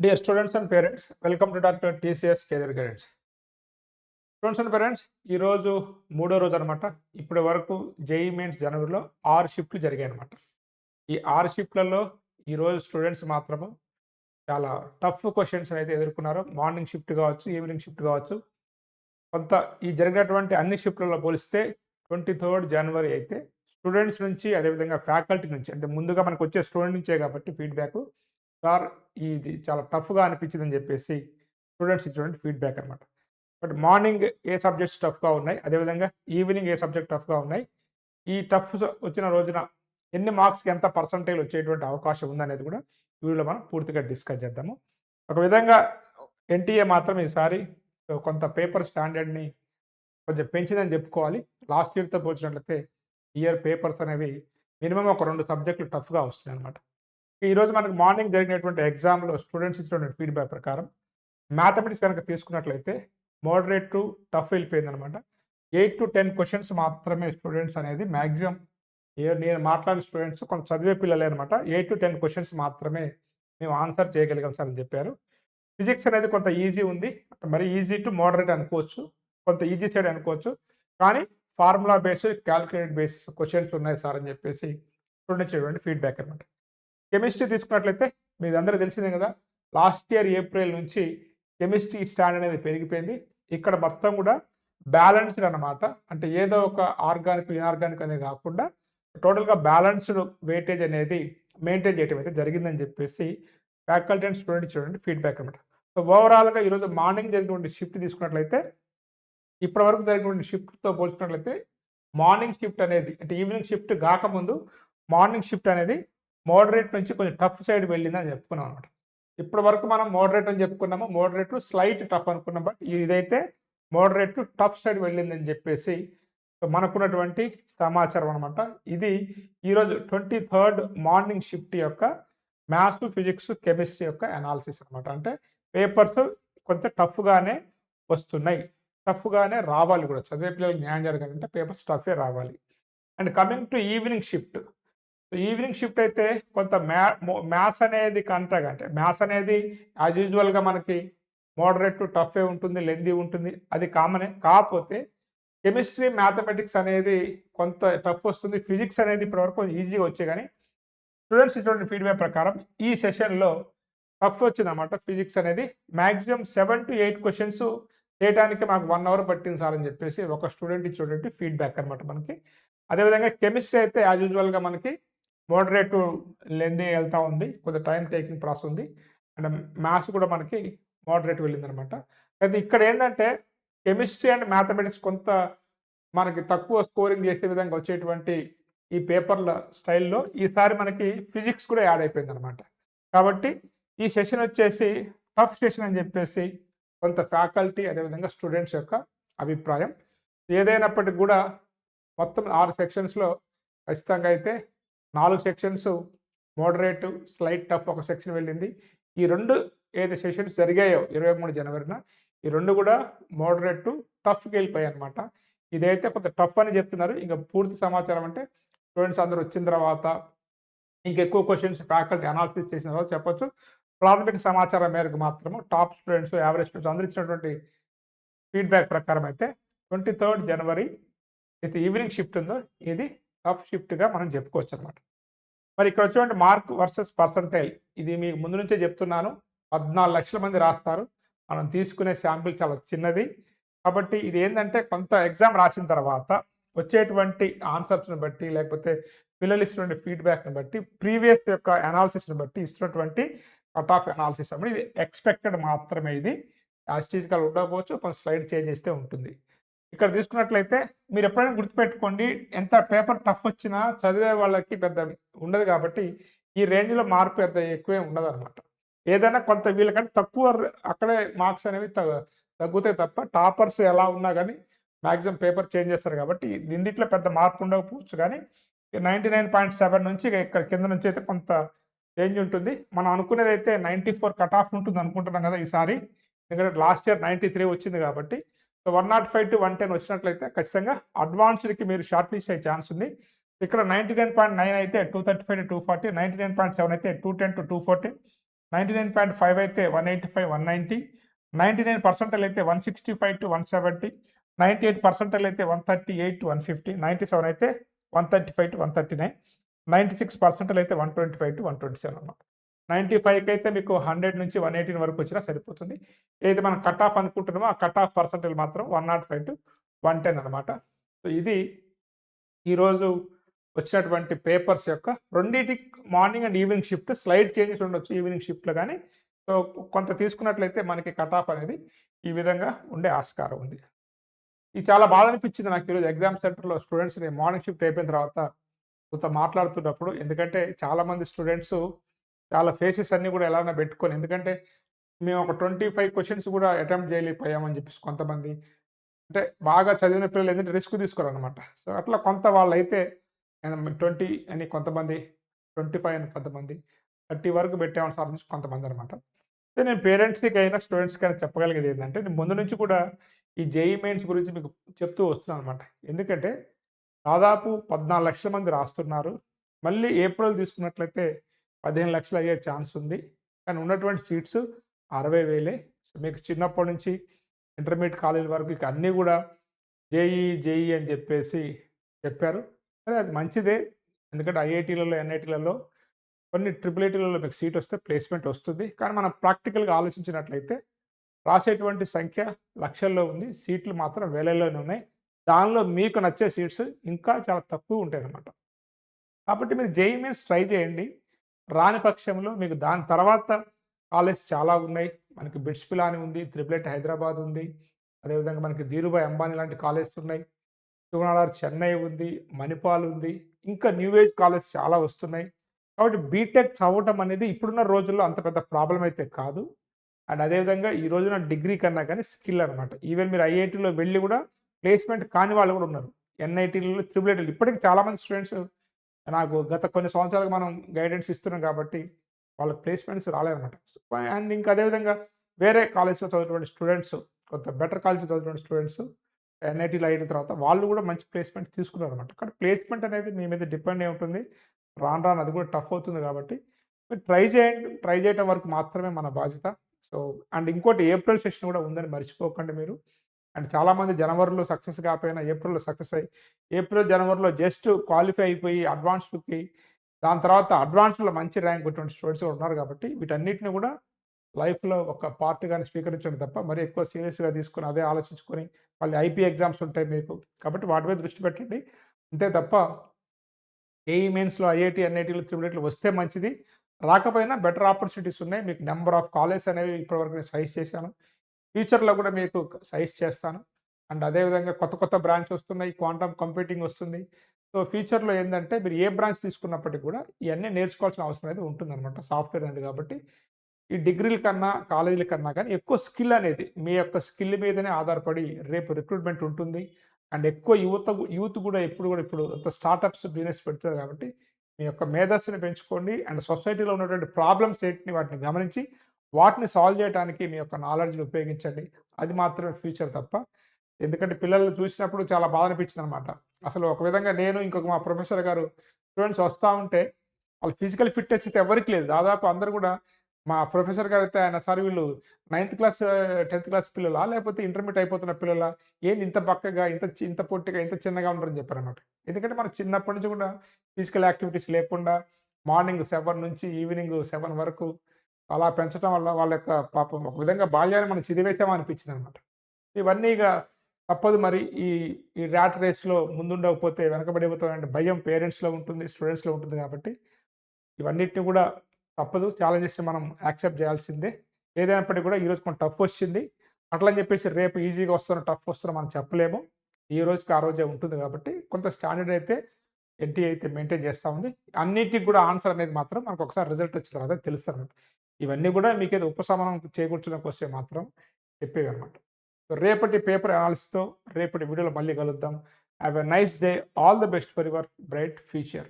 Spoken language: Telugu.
Dear students and parents welcome to doctor TCS Career guidance students and parents ఈరోజు మూడో రోజు అనమాట ఇప్పటి వరకు జేఈ మెయిన్స్ జనవరిలో ఆరు షిఫ్ట్లు జరిగాయి అనమాట ఈ ఆరు షిఫ్ట్లలో ఈరోజు స్టూడెంట్స్ మాత్రము చాలా టఫ్ క్వశ్చన్స్ అయితే ఎదుర్కొన్నారు. మార్నింగ్ షిఫ్ట్ కావచ్చు ఈవినింగ్ షిఫ్ట్ కావచ్చు. కొంత ఈ జరిగినటువంటి అన్ని షిఫ్ట్లలో పోలిస్తే ట్వంటీ థర్డ్ జనవరి అయితే స్టూడెంట్స్ నుంచి అదేవిధంగా ఫ్యాకల్టీ నుంచి అంటే ముందుగా మనకు వచ్చే స్టూడెంట్ నుంచే కాబట్టి ఫీడ్బ్యాక్ సార్ ఇది చాలా టఫ్గా అనిపించింది అని చెప్పేసి స్టూడెంట్స్ ఇచ్చినటువంటి ఫీడ్బ్యాక్ అనమాట బట్ మార్నింగ్ ఏ సబ్జెక్ట్స్ టఫ్గా ఉన్నాయి అదేవిధంగా ఈవినింగ్ ఏ సబ్జెక్ట్ టఫ్గా ఉన్నాయి ఈ టఫ్ వచ్చిన రోజున ఎన్ని మార్క్స్కి ఎంత పర్సంటేజ్ వచ్చేటువంటి అవకాశం ఉందనేది కూడా వీడియోలో మనం పూర్తిగా డిస్కస్ చేద్దాము. ఒక విధంగా ఎన్టీఏ మాత్రం ఈసారి కొంత పేపర్ స్టాండర్డ్ని కొంచెం పెంచిందని చెప్పుకోవాలి. లాస్ట్ ఇయర్తో పోల్చినట్లయితే ఇయర్ పేపర్స్ అనేవి మినిమం ఒక రెండు సబ్జెక్టులు టఫ్గా వస్తున్నాయి అనమాట ఈరోజు మనకు మార్నింగ్ జరిగినటువంటి ఎగ్జామ్లో స్టూడెంట్స్ ఇచ్చినటువంటి ఫీడ్బ్యాక్ ప్రకారం మ్యాథమెటిక్స్ కనుక తీసుకున్నట్లయితే మోడరేట్ టు టఫ్ వెళ్ళిపోయింది అనమాట ఎయిట్ టు టెన్ క్వశ్చన్స్ మాత్రమే స్టూడెంట్స్ అనేది మ్యాక్సిమం నేను మాట్లాడిన స్టూడెంట్స్ కొంత చదివే పిల్లలే అనమాట. ఎయిట్ టు టెన్ క్వశ్చన్స్ మాత్రమే మేము ఆన్సర్ చేయగలిగాం సార్ అని చెప్పారు. ఫిజిక్స్ అనేది కొంత ఈజీ ఉంది. మరి ఈజీ టు మోడరేట్ అనుకోవచ్చు. కొంత ఈజీ సైడ్ అనుకోవచ్చు. కానీ formula base calculated base questions ఉన్నాయి సార్ అని చెప్పేసి స్టూడెంట్స్ ఇవ్వండి ఫీడ్బ్యాక్ అనమాట. కెమిస్ట్రీ తీసుకున్నట్లయితే మీది అందరూ తెలిసిందే కదా లాస్ట్ ఇయర్ ఏప్రిల్ నుంచి కెమిస్ట్రీ స్టాండ్ అనేది పెరిగిపోయింది. ఇక్కడ మొత్తం కూడా బ్యాలెన్స్డ్ అనమాట అంటే ఏదో ఒక ఆర్గానిక్ ఇన్ఆర్గానిక్ అనేది కాకుండా టోటల్గా బ్యాలెన్స్డ్ వెయిటేజ్ అనేది మెయింటైన్ చేయడం అయితే జరిగిందని చెప్పేసి ఫ్యాకల్టీ అండ్ స్టూడెంట్ ఇచ్చినటువంటి ఫీడ్బ్యాక్ అనమాట సో ఓవరాల్గా ఈరోజు మార్నింగ్ జరిగినటువంటి షిఫ్ట్ తీసుకున్నట్లయితే ఇప్పటి వరకు జరిగినటువంటి షిఫ్ట్తో పోల్చుకున్నట్లయితే మార్నింగ్ షిఫ్ట్ అనేది అంటే ఈవినింగ్ షిఫ్ట్ కాకముందు మార్నింగ్ షిఫ్ట్ అనేది మోడరేట్ నుంచి కొంచెం టఫ్ సైడ్ వెళ్ళిందని చెప్పుకున్నాం అనమాట ఇప్పటి వరకు మనం మోడరేట్ అని చెప్పుకున్నాము. మోడరేట్ స్లైట్ టఫ్ అనుకున్నాం. బట్ ఇదైతే మోడరేట్ టఫ్ సైడ్ వెళ్ళిందని చెప్పేసి మనకున్నటువంటి సమాచారం అనమాట ఇది ఈరోజు ట్వంటీ థర్డ్ మార్నింగ్ షిఫ్ట్ యొక్క మ్యాథ్స్ ఫిజిక్స్ కెమిస్ట్రీ యొక్క అనాలిసిస్ అనమాట అంటే పేపర్స్ కొంత టఫ్గానే వస్తున్నాయి. టఫ్గానే రావాలి కూడా. చదివే పిల్లలకి న్యాయం జరగాలంటే పేపర్స్ టఫే రావాలి. And coming to evening shift. Evening shift అయితే కొంత మ్యా మ్యాథ్స్ అనేది కంటగా అంటే మ్యాథ్స్ అనేది యాజ్ యూజువల్గా మనకి మోడరేట్ టు టఫే ఉంటుంది లెందీ ఉంటుంది అది కామనే కాకపోతే కెమిస్ట్రీ మ్యాథమెటిక్స్ అనేది కొంత టఫ్ వస్తుంది ఫిజిక్స్ అనేది ఇప్పటివరకు కొంచెం ఈజీగా వచ్చే కానీ స్టూడెంట్స్ ఇటువంటి ఫీడ్బ్యాక్ ప్రకారం ఈ సెషన్లో టఫ్ వచ్చిందన్నమాట ఫిజిక్స్ అనేది. Maximum seven to eight questions చేయడానికి మాకు వన్ అవర్ పట్టింది సార్ అని చెప్పేసి ఒక స్టూడెంట్ ఇచ్చేటువంటి ఫీడ్బ్యాక్ అనమాట మనకి. అదేవిధంగా కెమిస్ట్రీ అయితే యాజ్ యూజువల్గా మనకి మోడరేట్ లెంది వెళ్తూ ఉంది. కొంచెం టైం టేకింగ్ ప్రాసెస్ ఉంది. అండ్ మ్యాథ్స్ కూడా మనకి మోడరేట్ వెళ్ళిందనమాట. అయితే ఇక్కడ ఏంటంటే కెమిస్ట్రీ అండ్ మ్యాథమెటిక్స్ కొంత మనకి తక్కువ స్కోరింగ్ చేసే విధంగా వచ్చేటువంటి ఈ పేపర్ల స్టైల్లో ఈసారి మనకి ఫిజిక్స్ కూడా యాడ్ అయిపోయింది అనమాట కాబట్టి ఈ సెషన్ వచ్చేసి టఫ్ సెషన్ అని చెప్పేసి కొంత ఫ్యాకల్టీ అదేవిధంగా స్టూడెంట్స్ యొక్క అభిప్రాయం. ఏదైనప్పటికీ కూడా మొత్తం ఆరు సెక్షన్స్లో ఖచ్చితంగా అయితే నాలుగు సెక్షన్స్ మోడరేట్ స్లైట్ టఫ్ ఒక సెక్షన్ వెళ్ళింది. ఈ రెండు ఏది సెషన్స్ జరిగాయో ఇరవై మూడు జనవరిన ఈ రెండు కూడా మోడరేట్ టు టఫ్కి వెళ్ళిపోయాయి అనమాట ఇదైతే కొంత టఫ్ అని చెప్తున్నారు. ఇంకా పూర్తి సమాచారం అంటే స్టూడెంట్స్ అందరూ వచ్చిన తర్వాత ఇంకెక్కువ క్వశ్చన్స్ ఫ్యాకల్టీ అనాలిసిస్ చేసిన తర్వాత చెప్పొచ్చు. ప్రాథమిక సమాచారం మేరకు మాత్రము టాప్ స్టూడెంట్స్ యావరేజ్ స్టూడెంట్స్ అందరూ ఇచ్చినటువంటి ఫీడ్బ్యాక్ ప్రకారం అయితే ట్వంటీ థర్డ్ జనవరి అయితే ఈవినింగ్ షిఫ్ట్ ఉందో ఇది టఫ్ షిఫ్ట్గా మనం చెప్పుకోవచ్చు అనమాట మరి ఇక్కడ వచ్చేటువంటి మార్క్ వర్సెస్ పర్సంటైల్. ఇది మీకు ముందు నుంచే చెప్తున్నాను. పద్నాలుగు లక్షల మంది రాస్తారు. మనం తీసుకునే శాంపిల్ చాలా చిన్నది. కాబట్టి ఇది ఏంటంటే కొంత ఎగ్జామ్ రాసిన తర్వాత వచ్చేటువంటి ఆన్సర్స్ని బట్టి లేకపోతే పిల్లలు ఇస్తున్న ఫీడ్బ్యాక్ని బట్టి ప్రీవియస్ యొక్క అనాలిసిస్ని బట్టి ఇస్తున్నటువంటి కట్ ఆఫ్ అనాలిసిస్ అన్నమాట. ఇది ఎక్స్పెక్టెడ్ మాత్రమే ఇది. యాస్టీజ్గా ఉండకపోవచ్చు కొంచెం స్లైడ్ చేంజ్ చేస్తే ఉంటుంది. ఇక్కడ తీసుకున్నట్లయితే మీరు ఎప్పుడైనా గుర్తుపెట్టుకోండి ఎంత పేపర్ టఫ్ వచ్చినా చదివే వాళ్ళకి పెద్ద ఉండదు కాబట్టి ఈ రేంజ్లో మార్పు పెద్ద ఎక్కువే ఉండదు అనమాట ఏదైనా కొంత వీళ్ళకంటే తక్కువ అక్కడే మార్క్స్ అనేవి తగ్గుతాయి తప్ప టాపర్స్ ఎలా ఉన్నా కానీ మ్యాక్సిమం పేపర్ చేంజ్ చేస్తారు కాబట్టి దీంట్లో పెద్ద మార్పు ఉండకపోవచ్చు. కానీ నైంటీ నైన్ పాయింట్ సెవెన్ నుంచి ఇక్కడ కింద నుంచి అయితే కొంత చేంజ్ ఉంటుంది. మనం అనుకునేది అయితే నైంటీ ఫోర్ కట్ ఆఫ్ ఉంటుంది అనుకుంటున్నాం కదా ఈసారి. ఎందుకంటే లాస్ట్ ఇయర్ నైంటీ త్రీ వచ్చింది కాబట్టి so one nought five to one ten వచ్చినట్లయితే ఖచ్చితంగా అడ్వాన్స్డ్కి మీరు షార్ట్ లిస్ట్ అయ్యే ఛాన్స్ ఉంది. ఇక్కడ నైంటీ నైన్ పాయింట్ నైన్ అయితే two thirty five to two forty ninety nine point seven అయితే two ten to two forty ninety nine point five అయితే one eighty five one ninety ninety nine percentile అయితే one sixty five to one seventy ninety eight percentile అయితే one thirty eight to one fifty ninety seven అయితే one thirty five to one thirty nine ninety six percentile అయితే one twenty five to one twenty seven అన్నమాట. నైంటీ ఫైవ్కి అయితే మీకు హండ్రెడ్ నుంచి వన్ ఎయిటీన్ వరకు వచ్చినా సరిపోతుంది. ఏదైతే మనం కట్ ఆఫ్ అనుకుంటున్నామో ఆ కట్ ఆఫ్ పర్సంటేజ్ మాత్రం one nought five to one ten అనమాట సో ఇది ఈరోజు వచ్చినటువంటి పేపర్స్ యొక్క రెండింటి morning and evening shift slight changes ఉండొచ్చు ఈవినింగ్ షిఫ్ట్లో కానీ సో కొంత తీసుకున్నట్లయితే మనకి కట్ ఆఫ్ అనేది ఈ విధంగా ఉండే ఆస్కారం ఉంది. ఇది చాలా బాధ అనిపించింది నాకు ఈరోజు ఎగ్జామ్ సెంటర్లో స్టూడెంట్స్ని మార్నింగ్ షిఫ్ట్ అయిపోయిన తర్వాత కొంత మాట్లాడుతున్నప్పుడు. ఎందుకంటే చాలామంది స్టూడెంట్స్ చాలా ఫేసెస్ అన్నీ కూడా ఎలా పెట్టుకొని ఎందుకంటే మేము ఒక ట్వంటీ ఫైవ్ క్వశ్చన్స్ కూడా అటెంప్ట్ చేయలేకపోయామని చెప్పేసి కొంతమంది. అంటే బాగా చదివిన పిల్లలు ఏంటంటే రిస్క్ తీసుకోరనమాట సో అట్లా కొంత వాళ్ళు అయితే ట్వంటీ అని కొంతమంది ట్వంటీ ఫైవ్ అని కొంతమంది థర్టీ వరకు పెట్టామని సార్ నుంచి కొంతమంది అనమాట అయితే నేను పేరెంట్స్కి అయినా స్టూడెంట్స్కి అయినా చెప్పగలిగేది ఏంటంటే నేను ముందు నుంచి కూడా ఈ జేఈ మెయిన్స్ గురించి మీకు చెప్తూ వస్తున్నాను అనమాట ఎందుకంటే దాదాపు పద్నాలుగు లక్షల మంది రాస్తున్నారు. మళ్ళీ ఏప్రిల్ తీసుకున్నట్లయితే పదిహేను లక్షలు అయ్యే ఛాన్స్ ఉంది. కానీ ఉన్నటువంటి సీట్స్ అరవై వేలే. సో మీకు చిన్నప్పటి నుంచి ఇంటర్మీడియట్ కాలేజీల వరకు ఇక అన్నీ కూడా జేఈ జేఈ అని చెప్పేసి చెప్పారు. సరే అది మంచిదే. ఎందుకంటే ఐఐటీలలో ఎన్ఐటీలలో కొన్ని ట్రిపుల్ ఐటీలలో మీకు సీట్ వస్తే ప్లేస్మెంట్ వస్తుంది. కానీ మనం ప్రాక్టికల్గా ఆలోచించినట్లయితే రాసేటువంటి సంఖ్య లక్షల్లో ఉంది. సీట్లు మాత్రం వేలల్లోనే ఉన్నాయి. దానిలో మీకు నచ్చే సీట్స్ ఇంకా చాలా తక్కువ ఉంటాయి అన్నమాట కాబట్టి మీరు జేఈ మీన్స్ ట్రై చేయండి రాని పక్షంలో మీకు దాని తర్వాత కాలేజ్ చాలా ఉన్నాయి. మనకి బిట్స్ పిలాని ఉంది త్రిపులెట్ హైదరాబాద్ ఉంది. అదేవిధంగా మనకి ధీరుభాయ్ అంబానీ లాంటి కాలేజెస్ ఉన్నాయి. శివనాడార్ చెన్నై ఉంది మణిపాల్ ఉంది. ఇంకా న్యూ ఏజ్ కాలేజ్ చాలా వస్తున్నాయి. కాబట్టి బీటెక్ చదవటం అనేది ఇప్పుడున్న రోజుల్లో అంత పెద్ద ప్రాబ్లం అయితే కాదు. అండ్ అదేవిధంగా ఈ రోజున డిగ్రీ కన్నా కానీ స్కిల్ అనమాట ఈవెన్ మీరు ఐఐటీలో వెళ్ళి కూడా ప్లేస్మెంట్ కాని వాళ్ళు కూడా ఉన్నారు. ఎన్ఐటీలలో త్రిబుల్ ఐటీలు ఇప్పటికీ చాలామంది స్టూడెంట్స్ నాకు గత కొన్ని సంవత్సరాలకు మనం గైడెన్స్ ఇస్తున్నాం కాబట్టి వాళ్ళకి ప్లేస్మెంట్స్ రాలేదన్నమాట. అండ్ ఇంకా అదేవిధంగా వేరే కాలేజ్లో చదువుతున్న స్టూడెంట్స్ కొంత బెటర్ కాలేజ్లో చదువుతున్న స్టూడెంట్స్ ఎన్ఐటీలో అయిన తర్వాత వాళ్ళు కూడా మంచి ప్లేస్మెంట్ తీసుకున్నారు అనమాట కానీ ప్లేస్మెంట్ అనేది మీ మీద డిపెండ్ అయి ఉంటుంది. రాను రాను అది కూడా టఫ్ అవుతుంది కాబట్టి మీరు ట్రై చేయండి. ట్రై చేయడం వరకు మాత్రమే మన బాధ్యత. సో అండ్ ఇంకోటి ఏప్రిల్ సెషన్ కూడా ఉందని మర్చిపోకండి మీరు. అండ్ చాలామంది జనవరిలో సక్సెస్ కాకపోయినా ఏప్రిల్లో సక్సెస్ అయ్యి ఏప్రిల్ జనవరిలో జస్ట్ క్వాలిఫై అయిపోయి అడ్వాన్స్డ్కి దాని తర్వాత అడ్వాన్స్లో మంచి ర్యాంక్ ఉన్నటువంటి స్టూడెంట్స్ ఉన్నారు కాబట్టి వీటన్నిటిని కూడా లైఫ్లో ఒక పార్ట్ కానీ స్వీకరించడం తప్ప మరి ఎక్కువ సీరియస్గా తీసుకొని అదే ఆలోచించుకొని మళ్ళీ ఐపీ ఎగ్జామ్స్ ఉంటాయి మీకు. కాబట్టి వాటి మీద దృష్టి పెట్టండి. అంతే తప్ప ఏఈ మెయిన్స్లో ఐఐటి ఎన్ఐటీలు త్రిబులెట్లు వస్తే మంచిది. రాకపోయినా బెటర్ ఆపర్చునిటీస్ ఉన్నాయి. మీకు నెంబర్ ఆఫ్ కాలేజ్ అనేవి ఇప్పటివరకు నేను సజెస్ట్ చేశాను. ఫ్యూచర్లో కూడా మీకు సజెస్ట్ చేస్తాను. అండ్ అదేవిధంగా కొత్త కొత్త బ్రాంచ్ వస్తున్నాయి క్వాంటమ్ కంప్యూటింగ్ వస్తుంది. సో ఫ్యూచర్లో ఏంటంటే మీరు ఏ బ్రాంచ్ తీసుకున్నప్పటికీ కూడా ఇవన్నీ నేర్చుకోవాల్సిన అవసరం అనేది ఉంటుందన్నమాట సాఫ్ట్వేర్ అనేది కాబట్టి. ఈ డిగ్రీల కన్నా కాలేజీల కన్నా కానీ ఎక్కువ స్కిల్ అనేది మీ యొక్క స్కిల్ మీదనే ఆధారపడి రేపు రిక్రూట్మెంట్ ఉంటుంది. అండ్ ఎక్కువ యువత యూత్ కూడా ఎప్పుడు కూడా ఇప్పుడు స్టార్టప్స్ బిజినెస్ పెడుతున్నారు కాబట్టి మీ యొక్క మేధస్సుని పెంచుకోండి. అండ్ సొసైటీలో ఉన్నటువంటి ప్రాబ్లమ్స్ ఏంటిని వాటిని గమనించి వాటిని సాల్వ్ చేయడానికి మీ యొక్క నాలెడ్జ్ని ఉపయోగించండి. అది మాత్రమే ఫ్యూచర్ తప్ప. ఎందుకంటే పిల్లలు చూసినప్పుడు చాలా బాధ అనిపించింది అనమాట అసలు ఒక విధంగా నేను ఇంకొక మా ప్రొఫెసర్ గారు స్టూడెంట్స్ వస్తూ ఉంటే వాళ్ళ ఫిజికల్ ఫిట్నెస్ అయితే ఎవరికి లేదు. దాదాపు అందరు కూడా మా ప్రొఫెసర్ గారు అయితే ఆయన సార్ వీళ్ళు నైన్త్ క్లాస్ టెన్త్ క్లాస్ పిల్లలా? లేకపోతే ఇంటర్మీడియట్ అయిపోతున్న పిల్లలా? ఏంది ఇంత పక్కగా ఇంత ఇంత పొట్టిగా ఇంత చిన్నగా ఉంటారని చెప్పారనమాట ఎందుకంటే మనం చిన్నప్పటి నుంచి కూడా ఫిజికల్ యాక్టివిటీస్ లేకుండా మార్నింగ్ సెవెన్ నుంచి ఈవినింగ్ సెవెన్ వరకు అలా పెంచడం వల్ల వాళ్ళ యొక్క పాపం ఒక విధంగా బాల్యాన్ని మనం చిదివేసామా అనిపించింది అనమాట ఇవన్నీ ఇక తప్పదు మరి. ఈ ఈ ర్యాట్ రేస్లో ముందుండకపోతే వెనకబడిపోతామంటే భయం పేరెంట్స్లో ఉంటుంది స్టూడెంట్స్లో ఉంటుంది కాబట్టి ఇవన్నిటిని కూడా తప్పదు. ఛాలెంజెస్ని మనం యాక్సెప్ట్ చేయాల్సిందే. ఏదైనప్పటికీ కూడా ఈరోజు కొంచెం టఫ్ వచ్చింది. అట్లని చెప్పేసి రేపు ఈజీగా వస్తున్న టఫ్ వస్తున్న మనం చెప్పలేము. ఈ రోజుకి ఆ రోజే ఉంటుంది కాబట్టి కొంత స్టాండర్డ్ అయితే ఎన్టీ అయితే మెయింటైన్ చేస్తూ ఉంది. అన్నిటికి కూడా ఆన్సర్ అనేది మాత్రం మనకు ఒకసారి రిజల్ట్ వచ్చిన తర్వాత తెలుస్తుంది ఇవన్నీ కూడా మీకు ఏదో ఉపశమనం చేకూర్చడానికి వస్తే మాత్రం చెప్పేవి అనమాట రేపటి పేపర్ అనాలిసిస్తో రేపటి వీడియోలో మళ్ళీ కలుద్దాం. Have a nice day. All the best for your bright future.